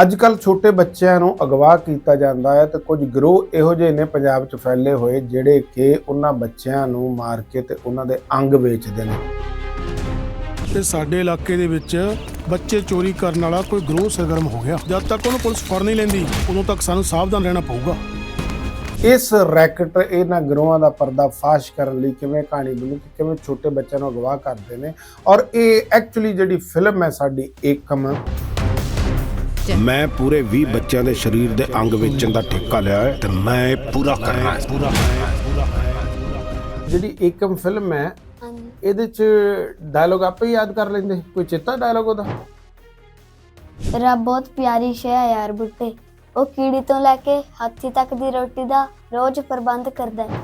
ਅੱਜ ਕੱਲ ਛੋਟੇ ਬੱਚਿਆਂ ਨੂੰ ਅਗਵਾ ਕੀਤਾ ਜਾਂਦਾ ਹੈ ਤੇ ਕੁਝ ਗਰੋਹ ਇਹੋ ਜਿਹੇ ਨੇ ਪੰਜਾਬ 'ਚ ਫੈਲੇ ਹੋਏ ਜਿਹੜੇ ਕਿ ਉਹਨਾਂ ਬੱਚਿਆਂ ਨੂੰ ਮਾਰ ਕੇ ਤੇ ਉਹਨਾਂ ਦੇ ਅੰਗ ਵੇਚਦੇ ਨੇ। ਤੇ ਸਾਡੇ ਇਲਾਕੇ ਦੇ ਵਿੱਚ ਬੱਚੇ ਚੋਰੀ ਕਰਨ ਵਾਲਾ ਕੋਈ ਗਰੋਹ ਸਰਗਰਮ ਹੋ ਗਿਆ। ਜਦ ਤੱਕ ਉਹਨੂੰ ਪੁਲਿਸ ਫੜ ਨਹੀਂ ਲੈਂਦੀ ਉਦੋਂ ਤੱਕ ਸਾਨੂੰ ਸਾਵਧਾਨ ਰਹਿਣਾ ਪਊਗਾ। ਇਸ ਰੈਕਟ ਇਹਨਾਂ ਗਰੋਹਾਂ ਦਾ ਪਰਦਾ ਫਾਸ਼ ਕਰਨ ਲਈ ਕਿਵੇਂ ਕਹਾਣੀ ਬਣੀ ਕਿ ਕਿਵੇਂ ਛੋਟੇ ਬੱਚਿਆਂ ਨੂੰ ਅਗਵਾ ਕਰਦੇ ਨੇ ਔਰ ਇਹ ਐਕਚੁਅਲੀ ਜਿਹੜੀ ਫਿਲਮ ਹੈ ਸਾਡੀ ਏਕਮ ਮੈਂ ਪੂਰੇ 20 ਬੱਚਿਆਂ ਦੇ ਸਰੀਰ ਦੇ ਅੰਗ ਵੇਚਣ ਦਾ ਠੇਕਾ ਲਿਆ ਹੈ ਤੇ ਮੈਂ ਇਹ ਪੂਰਾ ਕਰਨਾ ਹੈ। ਪੂਰਾ ਜਿਹੜੀ ਏਕਮ ਫਿਲਮ ਹੈ ਇਹਦੇ ਚ ਡਾਇਲੋਗ ਆਪੇ ਹੀ ਯਾਦ ਕਰ ਲੈਂਦੇ। ਕੋਈ ਚੇਤਾ ਡਾਇਲੋਗ ਉਹਦਾ? ਰੱਬ ਬਹੁਤ ਪਿਆਰੀ ਸ਼ੈ ਹੈ ਯਾਰ ਬੁੱਟੇ ਉਹ ਕੀੜੀ ਤੋਂ ਲੈ ਕੇ ਹਾਥੀ ਤੱਕ ਦੀ ਰੋਟੀ ਦਾ ਰੋਜ਼ ਪ੍ਰਬੰਧ ਕਰਦਾ ਹੈ।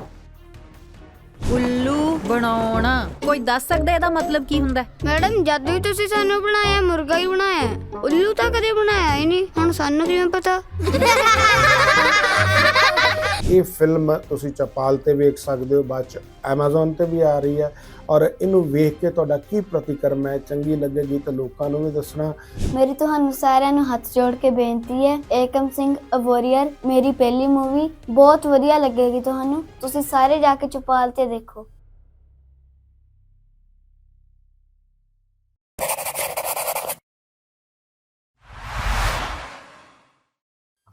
ਉੱਲੂ ਬਣਾਉਣਾ। ਕੋਈ ਦੱਸ ਸਕਦਾ ਇਹਦਾ ਮਤਲਬ ਕੀ ਹੁੰਦਾ? ਹੈ? ਮੈਡਮ ਜਦ ਵੀ ਤੁਸੀਂ ਸਾਨੂੰ ਬਣਾਇਆ ਮੁਰਗਾ ਹੀ ਬਣਾਇਆ ਹੈ। ਉੱਲੂ ਤਾਂ ਕਦੇ ਬਣਾਇਆ ਹੀ ਨਹੀਂ। ਹੁਣ ਸਾਨੂੰ ਕਿਵੇਂ ਪਤਾ? ਇਹ ਫਿਲਮ ਤੁਸੀਂ ਚਪਾਲ ਤੇ ਵੇਖ ਸਕਦੇ ਹੋ ਬਾਅਦ ਚ Amazon ਤੇ ਵੀ ਆ ਰਹੀ ਹੈ। ਔਰ ਇਹਨੂੰ ਵੇਖ ਕੇ ਤੁਹਾਡਾ ਕੀ ਪ੍ਰਤੀਕਰਮ ਹੈ? ਚੰਗੀ ਲੱਗੇਗੀ ਤਾਂ ਲੋਕਾਂ ਨੂੰ ਵੀ ਦੱਸਣਾ। ਮੇਰੀ ਤੁਹਾਨੂੰ ਸਾਰਿਆਂ ਨੂੰ ਹੱਥ ਜੋੜ ਕੇ ਬੇਨਤੀ ਹੈ ਏਕਮ ਸਿੰਘ ਅ ਵਾਰੀਅਰ ਮੇਰੀ ਪਹਿਲੀ ਮੂਵੀ ਬਹੁਤ ਵਧੀਆ ਲੱਗੇਗੀ ਤੁਹਾਨੂੰ। ਤੁਸੀਂ ਸਾਰੇ ਜਾ ਕੇ ਚੁਪਾਲ ਤੇ ਦੇਖੋ।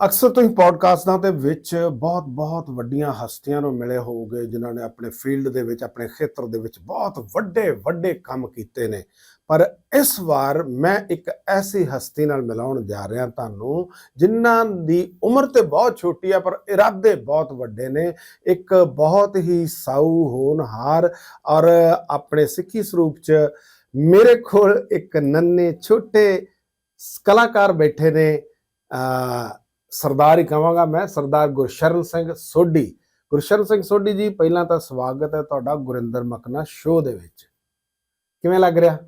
ਅਕਸਰ ਤੁਸੀਂ ਪੋਡਕਾਸਟਾਂ ਦੇ ਵਿੱਚ ਬਹੁਤ ਬਹੁਤ ਵੱਡੀਆਂ ਹਸਤੀਆਂ ਨੂੰ ਮਿਲੇ ਹੋਵੋਗੇ ਜਿਨ੍ਹਾਂ ਨੇ ਆਪਣੇ ਫੀਲਡ ਦੇ ਵਿੱਚ, ਆਪਣੇ ਖੇਤਰ ਦੇ ਵਿੱਚ ਬਹੁਤ ਵੱਡੇ ਵੱਡੇ ਕੰਮ ਕੀਤੇ ਨੇ। ਪਰ ਇਸ ਵਾਰ ਮੈਂ ਇੱਕ ਐਸੀ ਹਸਤੀ ਨਾਲ ਮਿਲਾਉਣ ਜਾ ਰਿਹਾ ਤੁਹਾਨੂੰ, ਜਿਨ੍ਹਾਂ ਦੀ ਉਮਰ ਤੇ ਬਹੁਤ ਛੋਟੀ ਆ, ਪਰ ਇਰਾਦੇ ਬਹੁਤ ਵੱਡੇ ਨੇ। ਇੱਕ ਬਹੁਤ ਹੀ ਸਾਊ ਹੋਣਹਾਰ ਔਰ ਆਪਣੇ ਸਿੱਖੀ ਸਰੂਪ ਚ ਮੇਰੇ ਕੋਲ ਇੱਕ ਨੰਨੇ ਛੋਟੇ ਕਲਾਕਾਰ ਬੈਠੇ ਨੇ ਅ ਸਰਦਾਰ ਹੀ ਕਹਾਂਗਾ ਮੈਂ ਸਰਦਾਰ ਗੁਰਸ਼ਰਨ ਸਿੰਘ ਸੋਢੀ। ਗੁਰਸ਼ਰਨ ਸਿੰਘ ਸੋਢੀ ਜੀ ਪਹਿਲਾਂ ਤਾਂ ਸਵਾਗਤ ਹੈ ਤੁਹਾਡਾ ਗੁਰਿੰਦਰ ਮਕਨਾ ਸ਼ੋਅ ਦੇ ਵਿੱਚ। ਕਿਵੇਂ ਲੱਗ ਰਿਹਾ?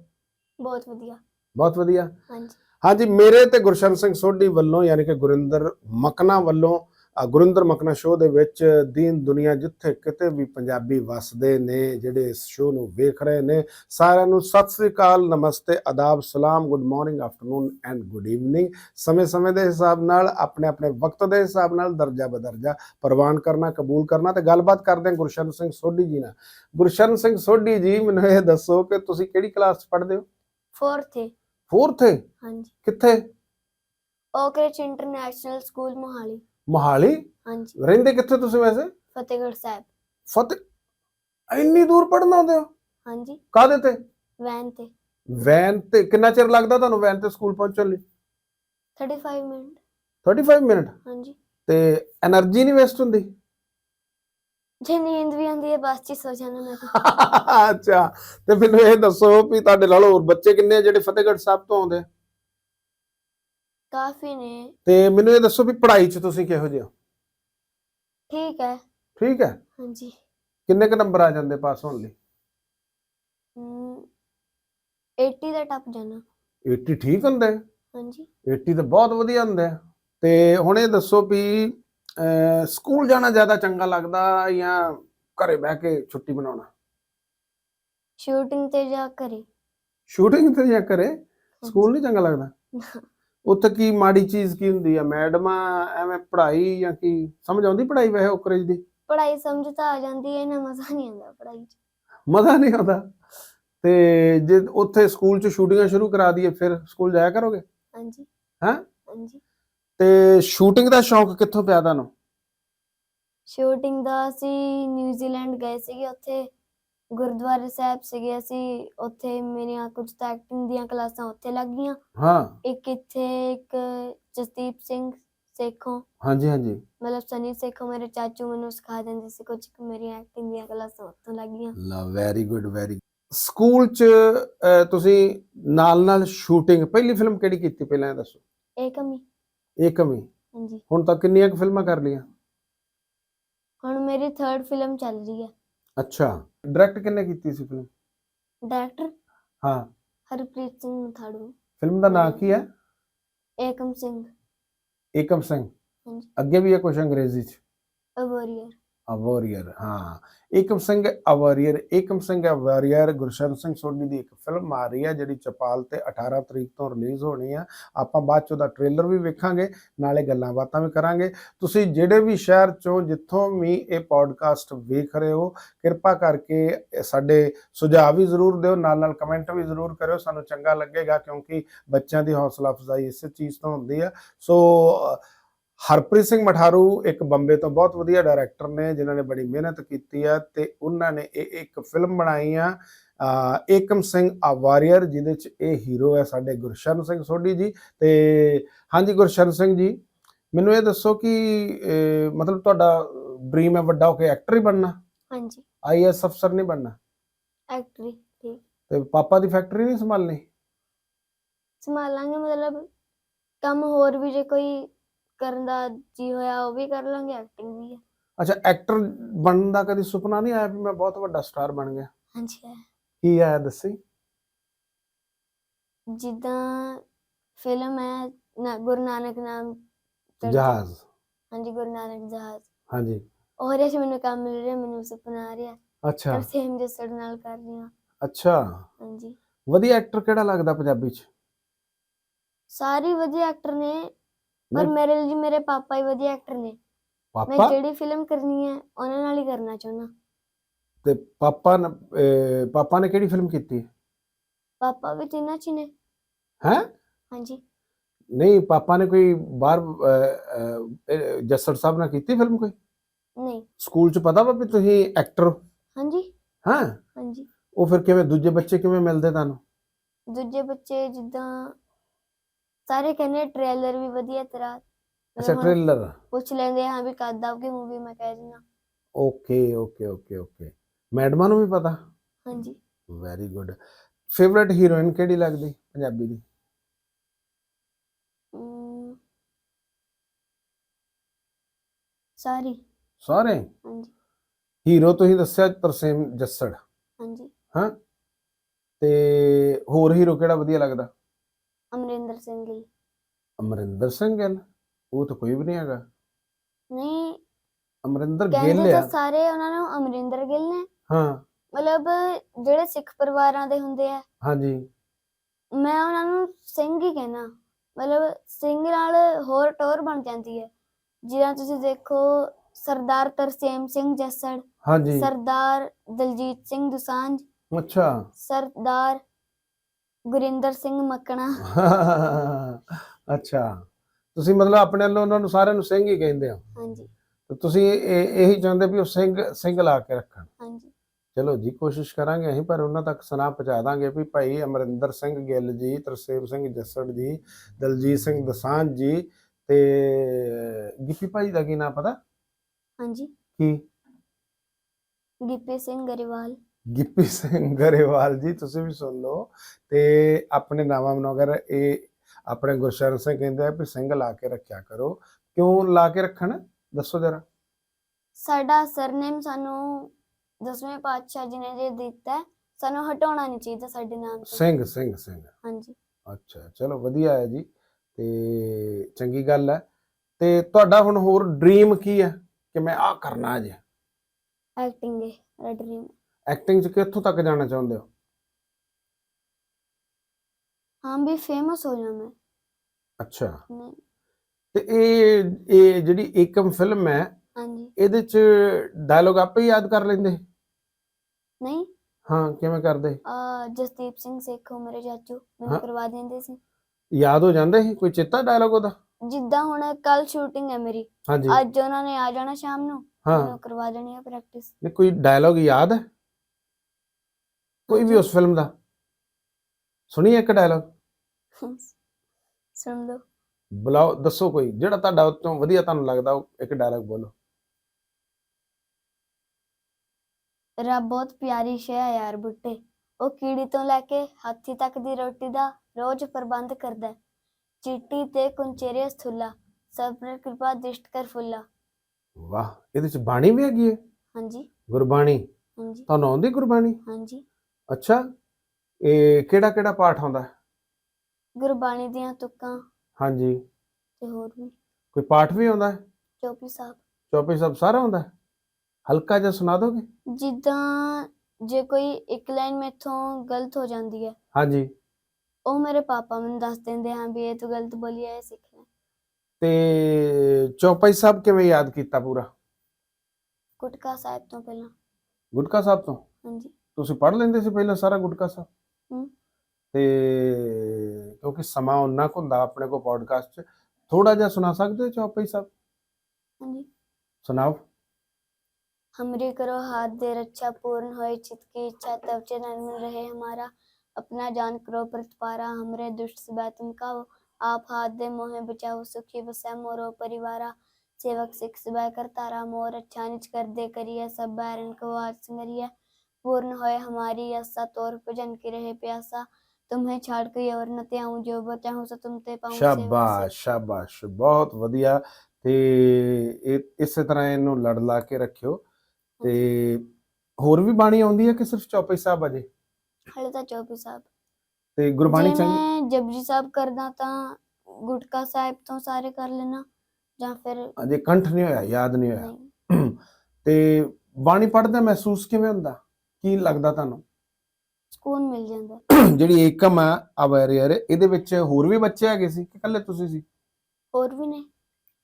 ਬਹੁਤ ਵਧੀਆ। ਬਹੁਤ ਵਧੀਆ। ਹਾਂਜੀ। ਹਾਂਜੀ ਮੇਰੇ ਤੇ ਗੁਰਸ਼ਰਨ ਸਿੰਘ ਸੋਢੀ ਵੱਲੋਂ ਯਾਨੀ ਕਿ ਗੁਰਿੰਦਰ ਮਕਨਾ ਵੱਲੋਂ ਗੁਰਿੰਦਰ ਮਕਨਾ ਸ਼ੋਅ ਦੇ ਵਿੱਚ ਦੀਨ ਦੁਨੀਆ ਜਿੱਥੇ ਕਿਤੇ ਵੀ ਪੰਜਾਬੀ ਵਸਦੇ ਨੇ ਜਿਹੜੇ ਇਸ ਸ਼ੋਅ ਨੂੰ ਵੇਖ ਰਹੇ ਨੇ। ਸਾਰਿਆਂ ਨੂੰ ਸਤਿ ਸ੍ਰੀ ਅਕਾਲ ਨਮਸਤੇ ਆਦਾਬ ਸਲਾਮ good morning afternoon and good evening. ਸਮੇਂ-ਸਮੇਂ ਦੇ ਹਿਸਾਬ ਨਾਲ ਆਪਣੇ ਆਪਣੇ ਵਕਤ ਦੇ ਹਿਸਾਬ ਨਾਲ ਦਰਜਾ ਬਦਰਜਾ ਪ੍ਰਵਾਨ ਕਰਨਾ ਕਬੂਲ ਕਰਨਾ ਤੇ ਗੱਲਬਾਤ ਕਰਦੇ ਹਾਂ ਗੁਰਸ਼ਰਨ ਸਿੰਘ ਸੋਢੀ ਜੀ ਨਾਲ। ਗੁਰਸ਼ਰਨ ਸਿੰਘ ਸੋਢੀ ਜੀ ਮੈਨੂੰ ਇਹ ਦੱਸੋ ਕਿ ਤੁਸੀਂ ਕਿਹੜੀ ਕਲਾਸ 'ਚ ਪੜ੍ਹਦੇ ਹੋ? ਫੋਰਥ ਹੈ 4th ਹਾਂਜੀ। ਕਿੱਥੇ? Oakridge international school Mohali. Mohali? ਹਾਂਜੀ। ਰਹਿੰਦੇ ਕਿੱਥੇ ਤੁਸੀਂ ਵੈਸੇ? ਫਤਿਹਗੜ੍ਹ ਸਾਹਿਬ। ਫਤਿਹ ਇੰਨੀ ਦੂਰ ਪੜਨਾ ਆਉਂਦੇ ਹੋ ਹਾਂਜੀ। ਕਾਹਦੇ ਤੇ? ਵੈਨ ਤੇ। ਵੈਨ ਤੇ ਕਿੰਨਾ ਚਿਰ ਲੱਗਦਾ ਤੁਹਾਨੂੰ ਵੈਨ ਤੇ ਸਕੂਲ ਪਹੁੰਚਣ ਲਈ? 35 ਮਿੰਟ। 35 ਮਿੰਟ? ਹਾਂਜੀ। ਤੇ એનર્ਜੀ ਨਹੀਂ ਵੇਸਟ ਹੁੰਦੀ? ਜੇ ਨੀਂਦ ਵੀ ਆਉਂਦੀ ਹੈ ਬਸ ਚ ਸੋ ਜਾਣਾ ਮੈਂ ਅੱਛਾ ਤੇ ਮੈਨੂੰ ਇਹ ਦੱਸੋ ਵੀ ਤੁਹਾਡੇ ਨਾਲ ਹੋਰ ਬੱਚੇ ਕਿੰਨੇ ਜਿਹੜੇ ਫਤਿਹਗੜ੍ਹ ਸਾਹਿਬ ਤੋਂ ਆਉਂਦੇ ਕਾਫੀ ਨੇ। ਤੇ ਮੈਨੂੰ ਇਹ ਦੱਸੋ ਵੀ ਪੜ੍ਹਾਈ 'ਚ ਤੁਸੀਂ ਕਿਹੋ ਜਿਹੇ ਹੋ? ਠੀਕ ਹੈ। ਠੀਕ ਹੈ? ਹਾਂਜੀ। ਕਿੰਨੇ ਕ ਨੰਬਰ ਆ ਜਾਂਦੇ ਪਾਸ ਹੋਣ ਲਈ? ਹਮ, 80 ਦਾ ਟੱਪ ਜਾਣਾ। 80 ਠੀਕ ਹੁੰਦੇ? ਆ? ਹਾਂਜੀ। 80 ਤਾਂ ਬਹੁਤ ਵਧੀਆ ਹੁੰਦੇ। ਆ ਤੇ ਹੁਣ ਇਹ ਦੱਸੋ ਵੀ ਅਹ, ਸਕੂਲ ਜਾਣਾ ਜ਼ਿਆਦਾ ਚੰਗਾ ਲੱਗਦਾ ਜਾਂ ਘਰੇ ਬਹਿ ਕੇ ਛੁੱਟੀ ਬਣਾਉਣਾ ਸ਼ੂਟਿੰਗ ਤੇ ਜਾ ਕਰੇ ਸ਼ੂਟਿੰਗ ਤੇ ਜਾਂ ਕਰੇ ਸਕੂਲ ਨਹੀਂ ਚੰਗਾ ਲੱਗਦਾ? ਉੱਥੇ ਕੀ ਮਾੜੀ ਚੀਜ਼ ਕੀ ਹੁੰਦੀ ਆ? ਮੈਡਮਾਂ ਐਵੇਂ ਪੜ੍ਹਾਈ ਜਾਂ ਕੀ? ਸਮਝ ਆਉਂਦੀ ਪੜ੍ਹਾਈ ਵੈਸੇ ਓਕਰੇਜ ਦੀ? ਪੜ੍ਹਾਈ ਸਮਝ ਤਾਂ ਆ ਜਾਂਦੀ ਹੈ ਨਾ ਮਜ਼ਾ ਨਹੀਂ ਆਉਂਦਾ ਪੜ੍ਹਾਈ 'ਚ। ਮਜ਼ਾ ਨਹੀਂ ਆਉਂਦਾ? ਤੇ ਜੇ ਉੱਥੇ ਸਕੂਲ 'ਚ ਸ਼ੂਟਿੰਗਾਂ ਸ਼ੁਰੂ ਕਰਾ ਦਈਏ ਫਿਰ ਸਕੂਲ ਜਾਇਆ ਕਰੋਗੇ? ਹਾਂਜੀ। ਹੈਂ? ਹਾਂਜੀ। ਤੇ ਸ਼ੂਟਿੰਗ ਦਾ ਸ਼ੌਂਕ ਕਿੱਥੋਂ ਪਿਆ ਤੁਹਾਨੂੰ? ਸ਼ੂਟਿੰਗ ਦਾ ਅਸੀਂ ਨਿਊਜ਼ੀਲੈਂਡ ਗਏ ਸੀਗੇ ਉੱਥੇ। ਗੁਰਦੁਆਰੇ ਸਾਹਿਬ ਸੀਗੇ ਅਸੀਂ ਉੱਥੇ ਮੇਰੀਆਂ ਕੁਝ ਤਾਂ ਐਕਟਿੰਗ ਦੀਆਂ ਕਲਾਸਾਂ ਉੱਥੇ ਲੱਗ ਗਈਆਂ। ਹਾਂ। ਇੱਕ ਇੱਥੇ ਇੱਕ ਜਸਦੀਪ ਸਿੰਘ ਸੇਖੋਂ। ਹਾਂਜੀ ਹਾਂਜੀ। ਮਤਲਬ ਸਨੀ ਸੇਖੋਂ ਮੇਰੇ ਚਾਚੂ ਮੈਨੂੰ ਸਿਖਾ ਦਿੰਦੇ ਸੀ ਕੁਝ ਕੁ ਮੇਰੀਆਂ ਐਕਟਿੰਗ ਦੀਆਂ ਕਲਾਸਾਂ ਉੱਥੋਂ ਲੱਗ ਗਈਆਂ। ਲਾ ਵੈਰੀ ਗੁੱਡ ਵੈਰੀ ਸਕੂਲ 'ਚ ਅਹ, ਤੁਸੀਂ ਨਾਲ ਨਾਲ ਸ਼ੂਟਿੰਗ ਪਹਿਲੀ ਫਿਲਮ ਕਿਹੜੀ ਕੀਤੀ ਪਹਿਲਾਂ ਇਹ ਦੱਸੋ? ਇਹ ਕਮੀ। ਇਹ ਕਮੀ। ਹਾਂਜੀ। ਹੁਣ ਤੱਕ ਕਿੰਨੀਆਂ ਕੁ ਫਿਲਮਾਂ ਕਰ ਲਈਆਂ? ਹੁਣ ਮੇਰੀ ਥਰਡ ਫਿਲਮ ਚੱਲ ਰਹੀ ਹੈ। ਅੱਛਾ ਡਾਇਰੈਕਟ ਕਿੰਨੇ ਕੀਤੀ ਸੀ ਫਿਲਮ ਡਾਇਰੈਕਟਰ ਹਾਂ ਹਰਪ੍ਰੀਤ ਸਿੰਘ ਮਥਾੜੂ ਫਿਲਮ ਦਾ ਨਾਂ ਕੀ ਹੈ ਏਕਮ ਸਿੰਘ ਏਕਮ ਸਿੰਘ ਹਾਂਜੀ। ਅੱਗੇ ਵੀ ਹੈ ਕੁਝ ਅੰਗਰੇਜ਼ੀ 'ਚ ਅ ਵਾਰੀਅਰ ਆ ਵਾਰੀਅਰ ਹਾਂ ਏਕਮ ਸਿੰਘ ਆ ਵਾਰੀਅਰ ਏਕਮ ਸਿੰਘ ਆ ਵਾਰੀਅਰ ਗੁਰਸ਼ਰਨ ਸਿੰਘ ਸੋਢੀ ਦੀ ਇੱਕ ਫਿਲਮ ਆ ਰਹੀ ਹੈ ਜਿਹੜੀ ਚਪਾਲ ਤੇ 18 ਤਰੀਕ ਤੋਂ ਰਿਲੀਜ਼ ਹੋਣੀ ਆ। ਆਪਾਂ ਬਾਅਦ ਚ ਉਹਦਾ ਟ੍ਰੇਲਰ ਵੀ ਵੇਖਾਂਗੇ, ਨਾਲੇ ਗੱਲਾਂ ਬਾਤਾਂ ਵੀ ਕਰਾਂਗੇ। ਤੁਸੀਂ ਜਿਹੜੇ ਵੀ ਸ਼ਹਿਰ ਚੋਂ ਜਿੱਥੋਂ ਵੀ ਇਹ ਪੋਡਕਾਸਟ ਵੇਖ ਰਹੇ ਹੋ, ਕਿਰਪਾ ਕਰਕੇ ਸਾਡੇ ਸੁਝਾਅ ਵੀ ਜ਼ਰੂਰ ਦਿਓ ਨਾਲ ਨਾਲ ਕਮੈਂਟ ਵੀ ਜ਼ਰੂਰ ਕਰਿਓ। ਸਾਨੂੰ ਚੰਗਾ ਲੱਗੇਗਾ, ਕਿਉਂਕਿ ਬੱਚਿਆਂ ਦੀ ਹੌਸਲਾ ਅਫਜ਼ਾਈ ਇਸੇ ਚੀਜ਼ ਤੋਂ ਹੁੰਦੀ ਆ। ਸੋ ਹਰਪ੍ਰੀਤ ਸਿੰਘ ਮਠਾਰੂ ਇੱਕ ਬੰਬੇ ਤੋਂ ਬਹੁਤ ਵਧੀਆ ਡਾਇਰੈਕਟਰ ਨੇ ਜਿਨ੍ਹਾਂ ਨੇ ਬੜੀ ਮਿਹਨਤ ਕੀਤੀ ਆ ਤੇ ਉਹਨਾਂ ਨੇ ਇਹ ਇੱਕ ਫਿਲਮ ਬਣਾਈ ਆ ਏਕਮ ਸਿੰਘ ਆ ਵਾਰੀਅਰ ਜਿਹਦੇ ਚ ਇਹ ਹੀਰੋ ਹੈ ਸਾਡੇ ਗੁਰਸ਼ਰਨ ਸਿੰਘ ਸੋਢੀ ਜੀ। ਤੇ ਹਾਂਜੀ ਗੁਰਸ਼ਰਨ ਸਿੰਘ ਜੀ ਮੈਨੂੰ ਇਹ ਦੱਸੋ ਕਿ ਮਤਲਬ ਤੁਹਾਡਾ ਡ੍ਰੀਮ ਹੈ ਵੱਡਾ ਹੋ ਕੇ ਐਕਟਰ ਹੀ ਬਣਨਾ? ਹਾਂਜੀ। ਆਈਐਸ ਅਫਸਰ ਨਹੀਂ ਬਣਨਾ? ਐਕਟਰੀ ਠੀਕ। ਤੇ ਪਾਪਾ ਦੀ ਫੈਕਟਰੀ ਨਹੀਂ ਸੰਭਾਲਣੀ? ਸੰਭਾਲਾਂਗੇ ਮਤਲਬ ਕੰਮ ਹੋਰ ਵੀ ਜੇ ਕੋਈ ਕਰਨ ਦਾ ਜੀ ਹੋਇਆ ਉਹ ਵੀ ਕਰ ਲਾਂਗੇ ਐਕਟਿੰਗ ਵੀ ਹੈ ਅੱਛਾ ਐਕਟਰ ਬਣਨ ਦਾ ਕਦੀ ਸੁਪਨਾ ਨਹੀਂ ਆਇਆ ਵੀ ਮੈਂ ਬਹੁਤ ਵੱਡਾ ਸਟਾਰ ਬਣ ਗਿਆ? ਹਾਂਜੀ ਹੈ ਕੀ ਆਇਆ ਦੱਸੀ? ਜਿੱਦਾਂ ਫਿਲਮ ਹੈ ਨਾ ਗੁਰੂ ਨਾਨਕ ਨਾਮ ਚੜ੍ਹਦੀ- ਜਹਾਜ਼। ਹਾਂਜੀ ਗੁਰੂ ਨਾਨਕ ਜਹਾਜ਼। ਹਾਂਜੀ। ਉਹ ਰਿਹਾ ਸੀ ਮੈਨੂੰ ਕੰਮ ਮਿਲ ਰਿਹਾ ਮੈਨੂੰ ਸੁਪਨਾ ਆ ਰਿਹਾ। ਅੱਛਾ। ਪਰ ਸੇਮ ਜਿਸ ਨਾਲ ਕਰ ਰਹੀ ਹਾਂ। ਅੱਛਾ। ਹਾਂਜੀ। ਵਧੀਆ ਐਕਟਰ ਕਿਹੜਾ ਲੱਗਦਾ ਪੰਜਾਬੀ ਚ? ਸਾਰੇ ਵਧੀਆ ਐਕਟਰ ਨੇ। ਪਰ ਨਹੀਂ। ਮੇਰੇ ਲਈ ਮੇਰੇ ਪਾਪਾ ਹੀ ਵਧੀਆ ਐਕਟਰ ਨੇ। ਮੈਂ ਪਾਪਾ? ਜਿਹੜੀ ਫਿਲਮ ਕਰਨੀ ਹੈ ਉਹਨਾਂ ਨਾਲ ਹੀ ਕਰਨਾ ਚਾਹੁੰਦਾ। ਤੇ ਪਾਪਾ ਨੇ ਅਹ, ਪਾਪਾ ਨੇ ਕਿਹੜੀ ਫਿਲਮ ਕੀਤੀ? ਪਾਪਾ ਵੀ ਤਿੰਨਾਂ ਚ ਹੀ ਨੇ। ਹੈ? ਹਾਂਜੀ। ਨਹੀਂ ਪਾਪਾ ਨੇ ਕੋਈ ਬਾਹਰ ਅਹ, ਅਹ, ਇਹ ਜੱਸੜ ਸਾਹਿਬ ਨਾਲ ਕੀਤੀ ਫਿਲਮ ਕੋਈ? ਨਹੀਂ। ਸਕੂਲ ਚ ਪਤਾ ਵਾ ਵੀ ਤੁਸੀਂ ਐਕਟਰ ਹਾਂਜੀ। ਹਾਂ? ਹਾਂਜੀ। ਉਹ ਫਿਰ ਕਿਵੇਂ ਦੂਜੇ ਬੱਚੇ ਕਿਵੇਂ ਮਿਲਦੇ ਤੁਹਾਨੂੰ? ਦੂਜੇ ਬੱਚੇ ਜਿੱਦਾਂ ਸਾਰੇ ਕਹਿੰਦੇ ਟ੍ਰੇਲਰ ਵੀ ਵਧੀਆ ਤੇਰਾ। ਅੱਛਾ ਮਤਲਬ ਟ੍ਰੇਲਰ ਪੁੱਛ ਲੈਂਦੇ ਹਾਂ ਵੀ ਕਦ ਆਉਗੀ ਮੂਵੀ ਮੈਂ ਕਹਿ ਦਿੰਦਾ। ਓਕੇ ਓਕੇ ਓਕੇ ਓਕੇ ਮੈਡਮਾਂ ਨੂੰ ਵੀ ਪਤਾ? ਹਾਂਜੀ। ਵੈਰੀ ਗੁੱਡ ਫੇਵਰਿਟ ਹੀਰੋਇਨ ਕਿਹੜੀ ਲੱਗਦੀ ਪੰਜਾਬੀ ਦੀ? ਅਮ, ਸਾਰੀ। ਸਾਰੇ? ਹਾਂਜੀ। ਹੀਰੋ ਤੁਸੀਂ ਦੱਸਿਆ ਤਰਸੇਮ ਜੱਸੜ। ਹਾਂਜੀ। ਹਾਂ? ਤੇ ਹੋਰ ਹੀਰੋ ਕਿਹੜਾ ਵਧੀਆ ਲੱਗਦਾ? ਅਮਰਿੰਦਰ ਸਿੰਘ ਗਿੱਲ ਅਮਰਿੰਦਰ ਸਿੰਘ ਗਿੱਲ ਉਹ ਤਾਂ ਕੋਈ ਵੀ ਨਹੀਂ ਹੈਗਾ। ਨਹੀਂ। ਅਮਰਿੰਦਰ ਕਹਿੰਦੇ ਗਿੱਲ ਤਾਂ ਆ। ਸਾਰੇ ਉਹਨਾਂ ਨੂੰ ਅਮਰਿੰਦਰ ਗਿੱਲ ਨੇ। ਹਾਂ। ਮਤਲਬ ਜਿਹੜੇ ਸਿੱਖ ਪਰਿਵਾਰਾਂ ਦੇ ਹੁੰਦੇ ਆ। ਹਾਂਜੀ। ਮੈਂ ਉਹਨਾਂ ਨੂੰ ਸਿੰਘ ਹੀ ਕਹਿਣਾ। ਮਤਲਬ ਸਿੰਘ ਨਾਲ ਹੋਰ ਟੋਰ ਬਣ ਜਾਂਦੀ ਹੈ। ਜਿਵੇਂ ਤੁਸੀਂ ਦੇਖੋ ਸਰਦਾਰ ਤਰਸੇਮ ਸਿੰਘ ਜੱਸੜ ਹਾਂਜੀ। ਸਰਦਾਰ ਦਲਜੀਤ ਸਿੰਘ ਦੁਸਾਂਝ ਅੱਛਾ। ਸਰਦਾਰ ਗੁਰਿੰਦਰ ਸਿੰਘ ਮੱਕਣਾ। ਅੱਛਾ। ਤੁਸੀਂ ਮਤਲਬ ਆਪਣੇ ਵੱਲੋਂ ਉਹਨਾਂ ਨੂੰ ਸਾਰਿਆਂ ਨੂੰ ਸਿੰਘ ਹੀ ਕਹਿੰਦੇ ਹੋ? ਹਾਂਜੀ। ਤੇ ਤੁਸੀਂ ਇਹ ਇਹੀ ਚਾਹੁੰਦੇ ਵੀ ਉਹ ਸਿੰਘ ਸਿੰਘ ਲਾ ਕੇ ਰੱਖਣ? ਹਾਂਜੀ। ਚਲੋ ਜੀ ਕੋਸ਼ਿਸ਼ ਕਰਾਂਗੇ ਅਸੀਂ ਪਰ ਉਹਨਾਂ ਤੱਕ ਸੁਨਾ ਪਹੁੰਚਾ ਦਾਂਗੇ ਵੀ ਭਾਈ ਅਮਰਿੰਦਰ ਸਿੰਘ ਗਿੱਲ ਜੀ ਤਰਸੇਮ ਸਿੰਘ ਜੱਸੜ ਜੀ ਦਲਜੀਤ ਸਿੰਘ ਦਸਾਂਝ ਜੀ ਤੇ ਗਿੱਪੀ ਭਾਈ ਦਾ ਕੀ ਨਾਮ ਪਤਾ? ਹਾਂਜੀ। ਕੀ? ਗਿੱਪੀ ਸਿੰਘ ਗਰੇਵਾਲ। ਗਿੱਪੀ ਸਿੰਘ ਗਰੇਵਾਲ ਜੀ ਤੁਸੀਂ ਵੀ ਸੁਣ ਲਓ। ਤੇ ਆਪਣੇ ਨਾਮਾਂ ਮਨੋਗਰ ਇਹ ਆਪਣੇ ਗੁਰਸ਼ਰਨ ਸਿੰਘ ਕਹਿੰਦੇ ਵੀ ਸਿੰਘ ਲਾ ਕੇ ਰੱਖਿਆ ਕਰੋ। ਕਿਉਂ ਲਾ ਕੇ ਰੱਖਣ? ਦੱਸੋ ਜਰਾ। ਸਾਡਾ ਸਰਨੇਮ ਸਾਨੂੰ ਦਸਵੇਂ ਪਾਤਸ਼ਾਹ ਜੀ ਨੇ ਜੇ ਦਿੱਤਾ ਹੈ, ਸਾਨੂੰ ਹਟਾਉਣਾ ਨਹੀਂ ਚਾਹੀਦਾ ਸਾਡੇ ਨਾਮ ਤੋਂ। ਸਿੰਘ ਸਿੰਘ ਸਿੰਘ। ਹਾਂਜੀ। ਅੱਛਾ ਚਲੋ ਵਧੀਆ ਹੈ ਜੀ। ਤੇ ਚੰਗੀ ਗੱਲ ਹੈ। ਤੇ ਤੁਹਾਡਾ ਹੁਣ ਹੋਰ ਡ੍ਰੀਮ ਕੀ ਹੈ? ਕਿ ਮੈਂ ਆਹ ਕਰਨਾ ਅੱਜ। ਐਕਟਿੰਗ ਹੈ ਡ੍ਰੀਮ ਐਕਟਿੰਗ ਚ ਕਿੱਥੋਂ ਤੱਕ ਜਾਣਾ ਚਾਹੁੰਦੇ ਹੋ? ਹਾਂ ਵੀ ਫੇਮਸ ਹੋ ਜਾਵਾਂ ਮੈਂ। ਅੱਛਾ। ਤੇ ਇਹ ਇਹ ਜਿਹੜੀ ਏਕਮ ਫਿਲਮ ਹੈ ਹਾਂਜੀ। ਇਹਦੇ ਚ ਡਾਇਲੋਗ ਆਪੇ ਹੀ ਯਾਦ ਕਰ ਲੈਂਦੇ? ਨਹੀਂ। ਹਾਂ ਕਿਵੇਂ ਕਰਦੇ? ਜਸਦੀਪ ਸਿੰਘ ਸੇਖੋ ਮੇਰੇ ਚਾਚੂ ਹਾਂ। ਮੈਨੂੰ ਕਰਵਾ ਦਿੰਦੇ ਸੀ। ਯਾਦ ਹੋ ਜਾਂਦੇ ਸੀ ਕੋਈ ਚੇਤਾ ਡਾਇਲੋਗ ਉਹਦਾ? ਜਿੱਦਾਂ ਹੁਣ ਕੱਲ ਸ਼ੂਟਿੰਗ ਹੈ ਮੇਰੀ। ਹਾਂਜੀ। ਅੱਜ ਉਹਨਾਂ ਨੇ ਆ ਜਾਣਾ ਸ਼ਾਮ ਨੂੰ ਹਾਂ। ਮੈਨੂੰ ਕਰਵਾ ਦੇਣੀ ਹੈ ਪ੍ਰੈਕਟਿਸ ਨਹੀਂ ਕੋਈ ਡਾਇਲੋਗ ਯਾਦ ਹੈ? ਕੋਈ ਵੀ ਉਸ ਫਿਲਮ ਦਾ। ਸੁਣੀ ਇੱਕ ਡਾਇਲੋਗ ਸੁਣ ਲਓ। ਬੁਲਾਓ ਦੱਸੋ ਕੋਈ ਜਿਹੜਾ ਤੁਹਾਡਾ ਤੋਂ ਵਧੀਆ ਤੁਹਾਨੂੰ ਲੱਗਦਾ ਉਹ ਇੱਕ ਡਾਇਲੋਗ ਬੋਲੋ। ਰੱਬ ਬਹੁਤ ਪਿਆਰੀ ਸ਼ੈ ਯਾਰ ਬੁੱਟੇ ਉਹ ਕੀੜੀ ਤੋਂ ਲੈ ਕੇ ਹਾਥੀ ਤੱਕ ਦੀ ਰੋਟੀ ਦਾ ਰੋਜ਼ ਪ੍ਰਬੰਧ ਕਰਦਾ ਹੈ। ਚੀਟੀ ਤੇ ਕੁੰਚੇਰੇ ਸਥੁੱਲਾ ਸਭ ਪਰ ਕਿਰਪਾ ਦ੍ਰਿਸ਼ਟ ਕਰ ਫੁੱਲਾ। ਵਾਹ ਇਹਦੇ ਚ ਬਾਣੀ ਵੀ ਹੈਗੀ ਹੈ? ਹਾਂਜੀ। ਗੁਰਬਾਣੀ? ਹਾਂਜੀ। ਤੁਹਾਨੂੰ ਆਉਂਦੀ ਗੁਰਬਾਣੀ? ਹਾਂਜੀ। ਅੱਛਾ ਇਹ ਕਿਹੜਾ ਕਿਹੜਾ ਪਾਠ ਆਉਂਦਾ? ਹੈ? ਗੁਰਬਾਣੀ ਦੀਆਂ ਤੁਕਾਂ ਹਾਂਜੀ। ਤੇ ਹੋਰ ਵੀ। ਕੋਈ ਪਾਠ ਵੀ ਆਉਂਦਾ? ਹੈ ਚੌਪੀ ਸਾਹਿਬ। ਚੌਪਈ ਸਾਹਿਬ ਸਾਰਾ ਆਉਂਦਾ? ਹੈ? ਹਲਕਾ ਜਿਹਾ ਸੁਣਾ ਦੋਗੇ? ਜਿੱਦਾਂ ਜੇ ਕੋਈ ਇੱਕ ਲਾਈਨ ਮੈਥੋਂ ਗਲਤ ਹੋ ਜਾਂਦੀ ਹੈ। ਹਾਂਜੀ। ਉਹ ਮੇਰੇ ਪਾਪਾ ਮੈਨੂੰ ਦੱਸ ਦਿੰਦੇ ਹਾਂ ਵੀ ਇਹ ਤੂੰ ਗਲਤ ਬੋਲੀ ਹੈ ਇਹ ਸਿੱਖ ਲੈ। ਤੇ ਚੌਪਈ ਸਾਹਿਬ ਕਿਵੇਂ ਯਾਦ ਕੀਤਾ ਪੂਰਾ? ਗੁਟਕਾ ਸਾਹਿਬ ਤੋਂ ਪਹਿਲਾਂ। ਗੁਟਕਾ ਸਾਹਿਬ ਤੋਂ? ਹਾਂਜੀ। ਤੁਸੀਂ ਪੜ੍ਹ ਲੈਂਦੇ ਸੀ ਪਹਿਲਾਂ ਸਾਰਾ ਗੁਟਕਾ ਸਾਹਿਬ ਹਮ। ਤੇ ਕਿਉਂਕਿ ਸਮਾਂ ਉਨਾ ਕੁ ਹੁੰਦਾ ਆਪਣੇ ਕੋ ਪੋਡਕਾਸਟ 'ਚ ਥੋੜਾ ਜਿਹਾ ਸੁਣਾ ਸਕਦੇ ਹੋ ਚੌਪਈ ਸਾਹਿਬ ਹਾਂਜੀ ਸੁਣਾਓ हमरी करो हाथ दे रक्षा पूर्ण होए चित की इच्छा तब चे नर्म रहे हमारा अपना जान करो प्रतिपारा हमरे दुष्ट से तुम का आप हाथ दे मोहे बचाओ सुखी बसै मोरो परिवारा सेवक सिख सुबह कर तारा मोर अच्छा निच कर दे करिए सब बैरन को आज संगरिए पूर्ण होए हमारी आशा तौर भजन की रहे प्यासा तुम्हें छाड़ के और न त्याऊं जो बचाऊं सो तुम ते पाऊं सेवा से। ਸ਼ਾਬਾਸ਼ ਸ਼ਾਬਾਸ਼ ਬਹੁਤ ਵਧੀਆ ਤੇ ਇਹ ਇਸੇ ਤਰ੍ਹਾਂ ਇਹਨੂੰ ਲੜ ਲਾ ਕੇ ਰੱਖਿਓ ਤੇ ਹੋਰ ਵੀ ਬਾਣੀ ਆਉਂਦੀ ਹੈ ਕਿ ਸਿਰਫ ਚੌਪਈ ਸਾਹਿਬ ਅਜੇ ਹਲੇ ਤਾਂ ਚੌਪੀ ਸਾਹਿਬ ਤੇ ਗੁਰਬਾਣੀ ਜੇ ਚੰਗੀ ਮੈਂ ਜਪਜੀ ਸਾਹਿਬ ਕਰਦਾ ਤਾਂ ਗੁਟਕਾ ਸਾਹਿਬ ਤੋਂ ਸਾਰੇ ਕਰ ਲੈਣਾ ਜਾਂ ਫਿਰ ਅਜੇ ਕੰਠ ਨਹੀਂ ਹੋਇਆ ਯਾਦ ਨਹੀਂ ਹੋਇਆ ਨਹੀਂ ਤੇ ਬਾਣੀ ਪੜ੍ਹਦਾ ਮਹਿਸੂਸ ਕਿਵੇਂ ਹੁੰਦਾ ਕੀ ਲੱਗਦਾ ਤੁਹਾਨੂੰ? ਸਕੂਨ ਮਿਲ ਜਾਂਦਾ। ਜਿਹੜੀ ਏਕਮ ਆ ਅਵੇਰੀਅਰ ਇਹਦੇ ਵਿੱਚ ਹੋਰ ਵੀ ਬੱਚੇ ਹੈਗੇ ਸੀ ਕਿ ਇਕੱਲੇ ਤੁਸੀਂ ਸੀ? ਹੋਰ ਵੀ ਨੇ।